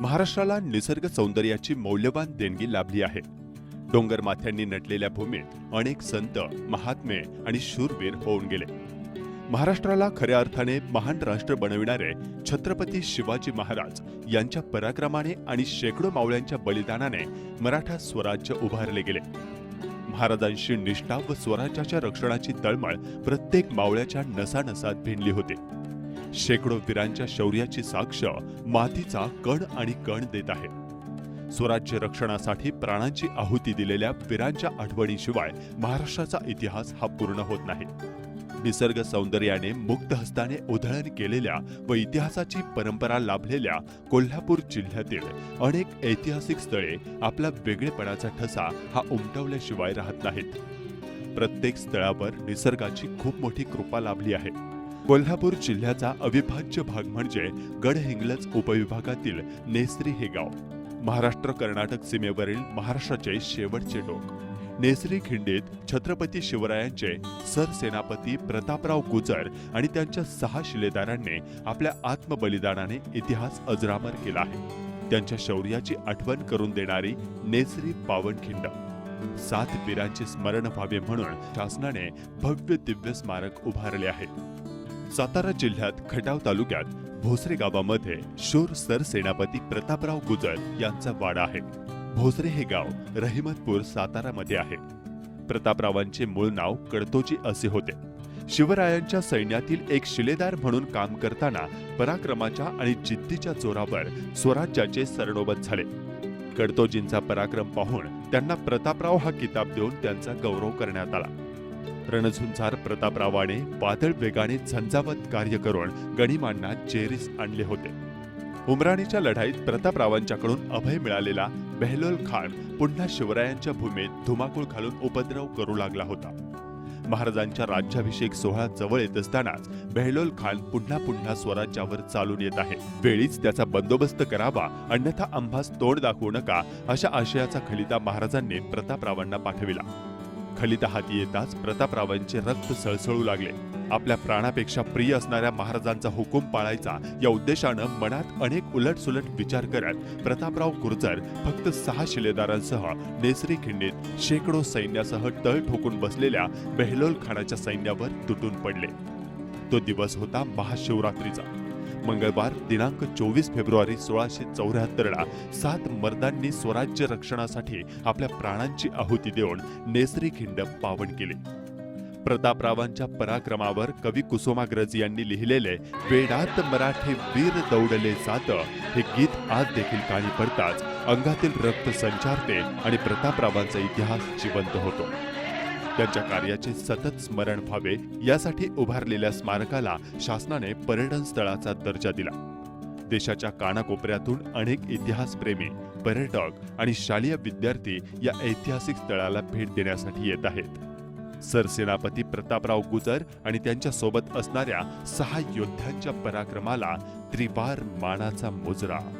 महाराष्ट्राला निसर्ग सौंदर्याची मौल्यवान देणगी लाभली आहे. डोंगर माथ्यांनी नटलेल्या भूमीत अनेक संत महात्मे आणि शूरवीर होऊन गेले. महाराष्ट्राला खऱ्या अर्थाने महान राष्ट्र बनविणारे छत्रपती शिवाजी महाराज यांच्या पराक्रमाने आणि शेकडो मावळ्यांच्या बलिदानाने मराठा स्वराज्य उभारले गेले. महाराजांशी निष्ठा व स्वराज्याच्या रक्षणाची तळमळ प्रत्येक मावळ्याच्या नसानसात भिनली होती. शेकडो वीरांच्या शौर्याची साक्ष मातीचा कण आणि कण देत आहे. स्वराज्य रक्षणासाठी प्राणांची आहुती दिलेल्या वीरांच्या आठवणीशिवाय महाराष्ट्राचा इतिहास हा पूर्ण होत नाही. निसर्ग सौंदर्याने मुक्त हस्ताने उधळण केलेल्या व इतिहासाची परंपरा लाभलेल्या कोल्हापूर जिल्ह्यातील अनेक ऐतिहासिक स्थळे आपला वेगळेपणाचा ठसा हा उमटवल्याशिवाय राहत नाहीत. प्रत्येक स्थळावर निसर्गाची खूप मोठी कृपा लाभली आहे. कोल्हापूर जिल्ह्याचा अविभाज्य भाग म्हणजे गडहिंग्लज उपविभागातील नेसरी हे गाव. महाराष्ट्र कर्नाटक सीमेवरील महाराष्ट्राचे शेवटचे टोक नेसरी खिंडीत छत्रपती शिवरायांचे सरसेनापती प्रतापराव गुजर आणि त्यांच्या सहा शिलेदारांनी आपल्या आत्मबलिदानाने इतिहास अजरामर केला आहे. त्यांच्या शौर्याची आठवण करून देणारी नेसरी पावनखिंड सात वीरांचे स्मरण व्हावे म्हणून शासनाने भव्य दिव्य स्मारक उभारले आहे. सातारा जिल्ह्यात खटाव तालुक्यात भोसरे गावामध्ये शूर सरसेनापती प्रतापराव गुजर यांचा वाडा आहे. भोसरे हे गाव रहिमतपूर सातारामध्ये आहे. प्रतापरावांचे मूळ नाव कडतोजी असे होते. शिवरायांच्या सैन्यातील एक शिलेदार म्हणून काम करताना पराक्रमाच्या आणि जिद्दीच्या जोरावर स्वराज्याचे सरनोबत झाले. कडतोजींचा पराक्रम पाहून त्यांना प्रतापराव हा किताब देऊन त्यांचा गौरव करण्यात आला. रणझुंजार प्रतापरावाने वादळ वेगाने झंझावत कार्य करून गणिमांना जेरीस आणले होते. उमराणीच्या लढाईत प्रतापरावांच्याकडून अभय मिळालेला बेहलोल खान पुन्हा शिवरायांच्या भूमीत धुमाकूळ घालून उपद्रव करू लागला होता. महाराजांच्या राज्याभिषेक सोहळा जवळ येत असतानाच बेहलोल खान पुन्हा पुन्हा स्वराज्यावर चालून येत आहे. वेळीच त्याचा बंदोबस्त करावा अन्यथा आंबास तोंड दाखवू नका अशा आशयाचा खलिता महाराजांनी प्रतापरावांना पाठविला. खलिता हाती येताच प्रतापरावांचे रक्त सळसळू लागले. आपल्या प्राणापेक्षा प्रिय असणाऱ्या महाराजांचा हुकूम पाळायचा या उद्देशानं मनात अनेक उलटसुलट विचार करत प्रतापराव गुर्जर फक्त सहा शिलेदारांसह नेसरी खिंडीत शेकडो सैन्यासह तळ ठोकून बसलेल्या बेहलोल खानाच्या सैन्यावर तुटून पडले. तो दिवस होता महाशिवरात्रीचा. मंगळवार दिनांक चोवीस फेब्रुवारी सोळाशे चौऱ्याहत्तरला सात मर्दांनी स्वराज्य रक्षणासाठी आपल्या प्राणांची आहुती देऊन नेसरी खिंड पावन केली. प्रतापरावांच्या पराक्रमावर कवी कुसुमाग्रज यांनी लिहिलेले वेडात मराठे वीर दौडले जात हे गीत आज देखील काळी पडताच अंगातील रक्त संचारते आणि प्रतापरावांचा इतिहास जिवंत होतो. त्यांच्या कार्याचे सतत स्मरण व्हावे यासाठी उभारलेल्या स्मारकाला शासनाने पर्यटन स्थळाचा दर्जा दिला. देशाच्या कानाकोपऱ्यातून अनेक इतिहासप्रेमी पर्यटक आणि शालेय विद्यार्थी या ऐतिहासिक स्थळाला भेट देण्यासाठी येत आहेत. सरसेनापती प्रतापराव गुजर आणि त्यांच्यासोबत असणाऱ्या सहा योद्ध्यांच्या पराक्रमाला त्रिवार मानाचा मुजरा.